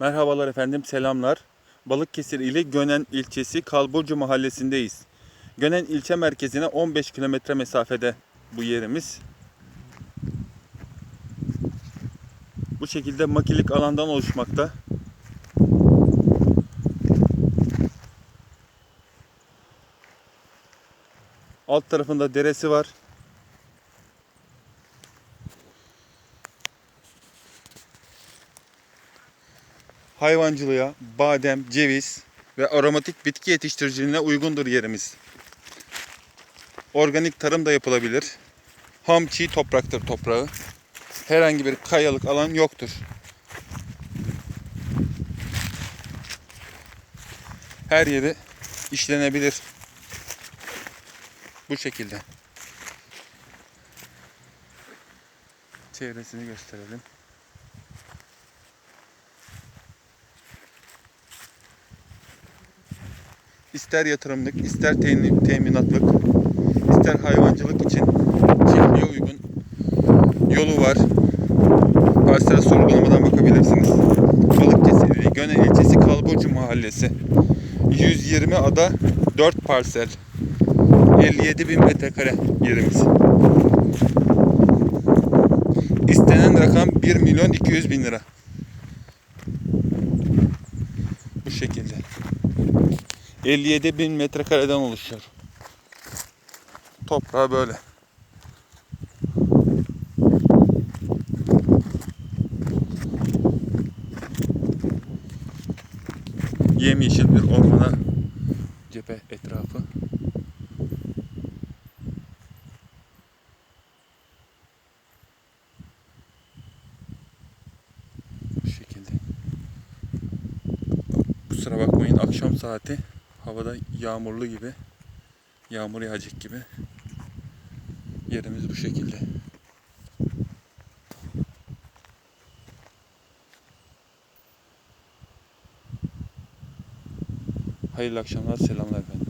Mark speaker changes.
Speaker 1: Merhabalar efendim, selamlar. Balıkesir ili Gönen ilçesi Kalburcu mahallesindeyiz. Gönen ilçe merkezine 15 kilometre mesafede bu yerimiz. Bu şekilde makilik alandan oluşmakta. Alt tarafında deresi var. Hayvancılığa, badem, ceviz ve aromatik bitki yetiştiriciliğine uygundur yerimiz. Organik tarım da yapılabilir. Ham çiğ topraktır toprağı. Herhangi bir kayalık alan yoktur. Her yeri işlenebilir. Bu şekilde. Çevresini gösterelim. İster yatırımlık, ister temin- teminatlık, ister hayvancılık için çiftliğe uygun yolu var. Parsel sorgulamadan bakabilirsiniz. Balıkesir ili Gönen ilçesi Kalburcu mahallesi. 120 ada 4 parsel. 57 bin metrekare yerimiz. İstenen rakam 1 milyon 200 bin lira. Bu şekilde. 57 bin metrekareden oluşuyor. Toprağı böyle. Yemyeşil bir ormana cephe etrafı. Bu şekilde. Kusura bakmayın akşam saati havada yağmurlu gibi yağmur yağacak gibi yerimiz bu şekilde. Hayırlı akşamlar, selamlar efendim.